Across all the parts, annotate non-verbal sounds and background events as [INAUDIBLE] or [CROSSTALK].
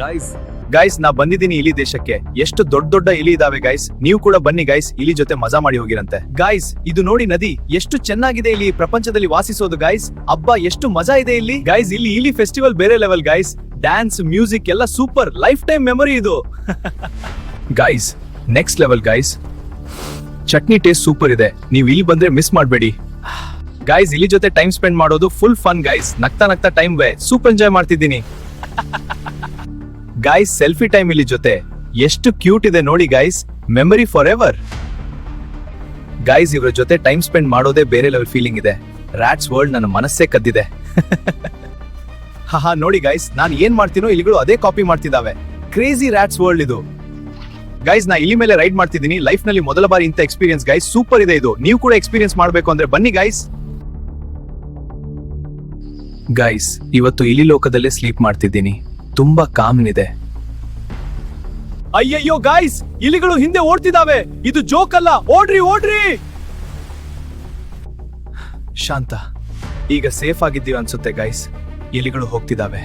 Guys guys ನಾ ಬಂದಿದ್ದೀನಿ ಇಲಿ ದೇಶಕ್ಕೆ. ಎಷ್ಟು ದೊಡ್ಡ ದೊಡ್ಡ ಇಲಿ ಇದಾವೆ ಗೈಸ್ ನೀವು ಕೂಡ ಬನ್ನಿ ಗೈಸ್ ಇಲಿ ಜೊತೆ ಮಜಾ ಮಾಡಿ ಹೋಗಿರಂತೆ. ಗೈಸ್ ಇದು ನೋಡಿ ನದಿ. ಎಷ್ಟು ಚೆನ್ನಾಗಿದೆ ಇಲ್ಲಿ ಪ್ರಪಂಚದಲ್ಲಿ ವಾಸಿಸೋದು ಗೈಸ್ ಅಬ್ಬಾ ಎಷ್ಟು ಮಜಾ ಇದೆ ಇಲ್ಲಿ. ಗೈಸ್ ಇಲ್ಲಿ ಇಲಿ ಫೆಸ್ಟಿವಲ್ ಬೇರೆ ಲೆವೆಲ್ ಗೈಸ್ ಡ್ಯಾನ್ಸ್ ಮ್ಯೂಸಿಕ್ ಎಲ್ಲ ಸೂಪರ್ ಲೈಫ್ ಟೈಮ್ ಮೆಮೊರಿ ಇದು. Guys next level guys chutney taste super ಇದೆ. ನೀವು ಇಲ್ಲಿ ಬಂದ್ರೆ ಮಿಸ್ ಮಾಡಬೇಡಿ. ಗೈಸ್ ಇಲ್ಲಿ ಜೊತೆ ಟೈಮ್ ಸ್ಪೆಂಡ್ ಮಾಡೋದು ಫುಲ್ ಫನ್ ಗೈಸ್ ನಗ್ತಾ ನಗ್ತಾ ಟೈಮ್ ವೇ ಸೂಪರ್ ಎಂಜಾಯ್ ಮಾಡ್ತಿದ್ದೀನಿ. [LAUGHS] ಗೈಸ್ ಸೆಲ್ಫಿ ಟೈಮ್ ಇಲ್ಲಿ ಜೊತೆ ಎಷ್ಟು ಕ್ಯೂಟ್ ಇದೆ ನೋಡಿ guys memory for ever guys ಇವರ ಜೊತೆ ಟೈಮ್ ಸ್ಪೆಂಡ್ ಮಾಡೋದೇ ಬೇರೆ ಲೆವೆಲ್ ಫೀಲಿಂಗ್ ಇದೆ. ರ್ಯಾಟ್ಸ್ ವರ್ಲ್ಡ್ ನನ್ನ ಮನಸ್ಸೇ ಕದ್ದಿದೆ. [LAUGHS] ಹಾ ನೋಡಿ ಗೈಸ್ ನಾನು ಏನ್ ಮಾಡ್ತೀನೋ ಇಲ್ಲಿಗಳು ಅದೇ ಕಾಪಿ ಮಾಡ್ತಿದ್ದಾವೆ. ಕ್ರೇಜಿ ರ್ಯಾಟ್ಸ್ ವರ್ಲ್ಡ್ ಇದು. ಗೈಸ್ ನಾ ಇಲ್ಲಿ ಮೇಲೆ ರೈಡ್ ಮಾಡ್ತಿದ್ದೀನಿ. ಲೈಫ್ನಲ್ಲಿ ಮೊದಲ ಬಾರಿ ಇಂಥ ಎಕ್ಸ್ಪೀರಿಯನ್ಸ್ ಗೈಸ್ ಸೂಪರ್ ಇದೆ ಇದು. ನೀವು ಕೂಡ ಎಕ್ಸ್ಪೀರಿಯನ್ಸ್ ಮಾಡಬೇಕು ಅಂದ್ರೆ ಬನ್ನಿ ಗೈಸ್ ಗೈಸ್ ಇವತ್ತು ಇಲ್ಲಿ ಲೋಕದಲ್ಲೇ ಸ್ಲೀಪ್ ಮಾಡ್ತಿದ್ದೀನಿ. ತುಂಬಾ ಕಾಮನ್ ಇದೆ. ಅಯ್ಯಯ್ಯೋ ಗಾಯ್ಸ್ ಇಲಿಗಳು ಹಿಂದೆ ಓಡ್ತಿದಾವೆ. ಇದು ಜೋಕ್ ಅಲ್ಲ. ಓಡ್ರಿ ಓಡ್ರಿ. ಶಾಂತ ಈಗ ಸೇಫ್ ಆಗಿದ್ದೀವಿ ಅನ್ಸುತ್ತೆ ಗಾಯ್ಸ್ ಇಲಿಗಳು ಹೋಗ್ತಿದಾವೆ.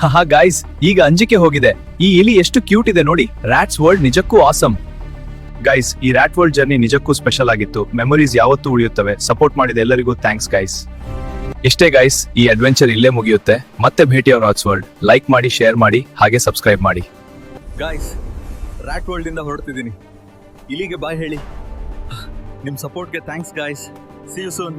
ಹಾ ಗಾಯ್ಸ್ ಈಗ ಅಂಜಿಕೆ ಹೋಗಿದೆ. ಈ ಇಲಿ ಎಷ್ಟು ಕ್ಯೂಟ್ ಇದೆ ನೋಡಿ. ರ್ಯಾಟ್ಸ್ ವರ್ಲ್ಡ್ ನಿಜಕ್ಕೂ ಆಸಮ್ ಗೈಸ್ ಈ ರ್ಯಾಟ್ ವರ್ಲ್ಡ್ ಜರ್ನಿ ನಿಜಕ್ಕೂ ಸ್ಪೆಷಲ್ ಆಗಿತ್ತು. ಮೆಮೊರೀಸ್ ಯಾವತ್ತೂ ಉಳಿಯುತ್ತವೆ. ಸಪೋರ್ಟ್ ಮಾಡಿದ ಎಲ್ಲರಿಗೂ ಥ್ಯಾಂಕ್ಸ್ ಗೈಸ್ ಇಷ್ಟೇ ಗೈಸ್ ಈ ಅಡ್ವೆಂಚರ್ ಇಲ್ಲೇ ಮುಗಿಯುತ್ತೆ. ಮತ್ತೆ ಭೇಟಿ ಅವ್ರ ರಾಟ್ಸ್ ವರ್ಲ್ಡ್ ಲೈಕ್ ಮಾಡಿ ಶೇರ್ ಮಾಡಿ, ಹಾಗೆ ಸಬ್ಸ್ಕ್ರೈಬ್ ಮಾಡಿ. ಗಾಯ್ಸ್ ರಾಟ್ ವರ್ಲ್ಡ್ ಇಂದ ಹೊರಡ್ತಿದ್ದೀನಿ. ಇಲ್ಲಿಗೆ ಬಾಯ್ ಹೇಳಿ. ನಿಮ್ ಸಪೋರ್ಟ್ಗೆ thanks guys see you soon